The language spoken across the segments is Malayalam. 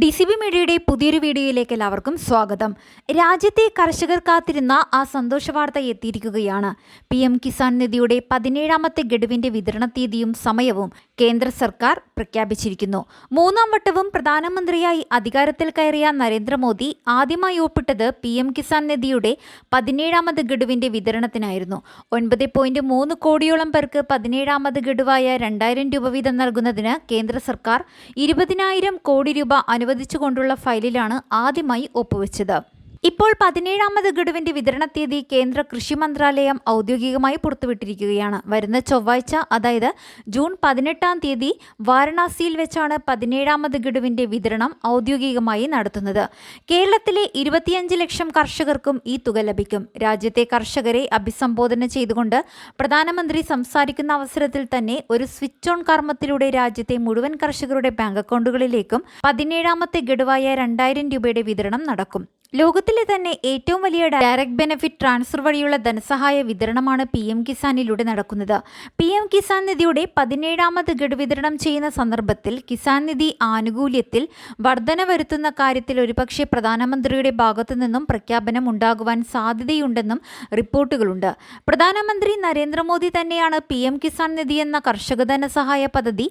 ഡി സി ബി മീഡിയയുടെ പുതിയൊരു വീഡിയോയിലേക്ക് എല്ലാവർക്കും സ്വാഗതം. രാജ്യത്തെ കർഷകർ കാത്തിരുന്ന ആ സന്തോഷ വാർത്ത എത്തിയിരിക്കുകയാണ്. പി എം കിസാൻ നിധിയുടെ പതിനേഴാമത്തെ ഗഡുവിന്റെ വിതരണ തീയതിയും സമയവും കേന്ദ്ര സർക്കാർ പ്രഖ്യാപിച്ചിരിക്കുന്നു. മൂന്നാം വട്ടവും പ്രധാനമന്ത്രിയായി അധികാരത്തിൽ കയറിയ നരേന്ദ്രമോദി ആദ്യമായി ഒപ്പിട്ടത് പി എം കിസാൻ നിധിയുടെ പതിനേഴാമത് ഗഡുവിന്റെ വിതരണത്തിനായിരുന്നു. ഒൻപത് പോയിന്റ് മൂന്ന് കോടിയോളം പേർക്ക് പതിനേഴാമത് ഗഡുവായ രണ്ടായിരം രൂപ വീതം നൽകുന്നതിന് കേന്ദ്ര സർക്കാർ ഇരുപതിനായിരം കോടി രൂപ അനുവദിച്ചുകൊണ്ടുള്ള ഫയലിലാണ് ആദ്യമായി ഒപ്പുവെച്ചത്. ഇപ്പോൾ പതിനേഴാമത് ഗഡുവിന്റെ വിതരണ തീയതി കേന്ദ്ര കൃഷി മന്ത്രാലയം ഔദ്യോഗികമായി പുറത്തുവിട്ടിരിക്കുകയാണ്. വരുന്ന ചൊവ്വാഴ്ച അതായത് ജൂൺ പതിനെട്ടാം തീയതി വാരണാസിയിൽ വെച്ചാണ് പതിനേഴാമത് ഗഡുവിന്റെ വിതരണം ഔദ്യോഗികമായി നടത്തുന്നത്. കേരളത്തിലെ ഇരുപത്തിയഞ്ച് ലക്ഷം കർഷകർക്കും ഈ തുക ലഭിക്കും. രാജ്യത്തെ കർഷകരെ അഭിസംബോധന ചെയ്തുകൊണ്ട് പ്രധാനമന്ത്രി സംസാരിക്കുന്ന അവസരത്തിൽ തന്നെ ഒരു സ്വിച്ച് ഓൺ കർമ്മത്തിലൂടെ രാജ്യത്തെ മുഴുവൻ കർഷകരുടെ ബാങ്ക് അക്കൗണ്ടുകളിലേക്കും പതിനേഴാമത്തെ ഗഡുവായ രണ്ടായിരം രൂപയുടെ വിതരണം നടക്കും. ലോകത്തിലെ തന്നെ ഏറ്റവും വലിയ ഡയറക്ട് ബെനഫിറ്റ് ട്രാൻസ്ഫർ വഴിയുള്ള ധനസഹായ വിതരണമാണ് പി എം കിസാനിലൂടെ നടക്കുന്നത്. പി എം കിസാൻ നിധിയുടെ പതിനേഴാമത് ഗഡു വിതരണം ചെയ്യുന്ന സന്ദർഭത്തിൽ കിസാൻ നിധി ആനുകൂല്യത്തിൽ വർധന വരുത്തുന്ന കാര്യത്തിൽ ഒരുപക്ഷെ പ്രധാനമന്ത്രിയുടെ ഭാഗത്തു നിന്നും പ്രഖ്യാപനം ഉണ്ടാകുവാൻ സാധ്യതയുണ്ടെന്നും റിപ്പോർട്ടുകളുണ്ട്. പ്രധാനമന്ത്രി നരേന്ദ്രമോദി തന്നെയാണ് പി എം കിസാൻ നിധി എന്ന കർഷക ധനസഹായ പദ്ധതി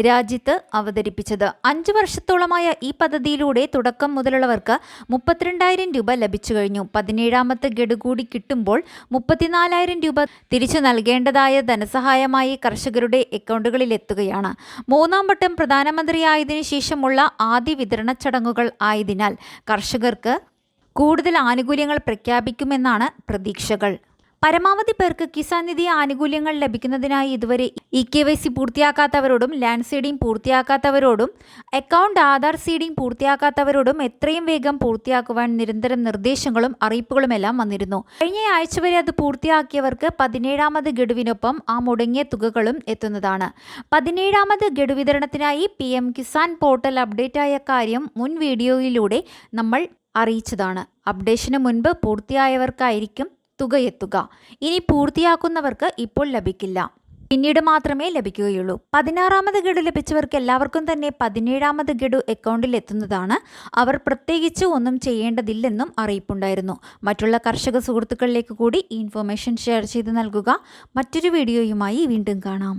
രാജ്യത്ത് അവതരിപ്പിച്ചത്. അഞ്ചു വർഷത്തോളമായ ഈ പദ്ധതിയിലൂടെ തുടക്കം മുതലുള്ളവർക്ക് മുപ്പത്തിരണ്ടായിരം രൂപ ലഭിച്ചു കഴിഞ്ഞു. പതിനേഴാമത്തെ ഗഡു കൂടി കിട്ടുമ്പോൾ മുപ്പത്തിനാലായിരം രൂപ തിരിച്ചു നൽകേണ്ടതായ ധനസഹായമായി കർഷകരുടെ അക്കൗണ്ടുകളിൽ എത്തുകയാണ്. മൂന്നാം വട്ടം പ്രധാനമന്ത്രിയായതിനു ശേഷമുള്ള ആദ്യ വിതരണ ചടങ്ങുകൾ ആയതിനാൽ കർഷകർക്ക് കൂടുതൽ ആനുകൂല്യങ്ങൾ പ്രഖ്യാപിക്കുമെന്നാണ് പ്രതീക്ഷകൾ. പരമാവധി പേർക്ക് കിസാൻ നിധി ആനുകൂല്യങ്ങൾ ലഭിക്കുന്നതിനായി ഇതുവരെ ഇ കെ വൈ സി പൂർത്തിയാക്കാത്തവരോടും ലാൻഡ് സീഡിംഗ് പൂർത്തിയാക്കാത്തവരോടും അക്കൗണ്ട് ആധാർ സീഡിംഗ് പൂർത്തിയാക്കാത്തവരോടും എത്രയും വേഗം പൂർത്തിയാക്കുവാൻ നിരന്തരം നിർദ്ദേശങ്ങളും അറിയിപ്പുകളും എല്ലാം വന്നിരുന്നു. കഴിഞ്ഞ ആഴ്ച വരെ അത് പൂർത്തിയാക്കിയവർക്ക് പതിനേഴാമത് ഗഡുവിനൊപ്പം ആ മുടങ്ങിയ തുകകളും എത്തുന്നതാണ്. പതിനേഴാമത് ഗഡു വിതരണത്തിനായി P M Kisan portal update ആയ കാര്യം മുൻ വീഡിയോയിലൂടെ നമ്മൾ അറിയിച്ചതാണ്. അപ്ഡേഷന് മുൻപ് പൂർത്തിയായവർക്കായിരിക്കും തുകയെത്തുക ഇനി പൂർത്തിയാക്കുന്നവർക്ക് ഇപ്പോൾ ലഭിക്കില്ല. പിന്നീട് മാത്രമേ ലഭിക്കുകയുള്ളൂ. പതിനാറാമത് ഗഡു ലഭിച്ചവർക്ക് എല്ലാവർക്കും തന്നെ പതിനേഴാമത് ഗഡു അക്കൗണ്ടിൽ എത്തുന്നതാണ് അവർ പ്രത്യേകിച്ച് ഒന്നും ചെയ്യേണ്ടതില്ലെന്നും അറിയിപ്പുണ്ടായിരുന്നു. മറ്റുള്ള കർഷക സുഹൃത്തുക്കളിലേക്ക് കൂടി ഈ ഇൻഫർമേഷൻ ഷെയർ ചെയ്ത് നൽകുക. മറ്റൊരു വീഡിയോയുമായി വീണ്ടും കാണാം.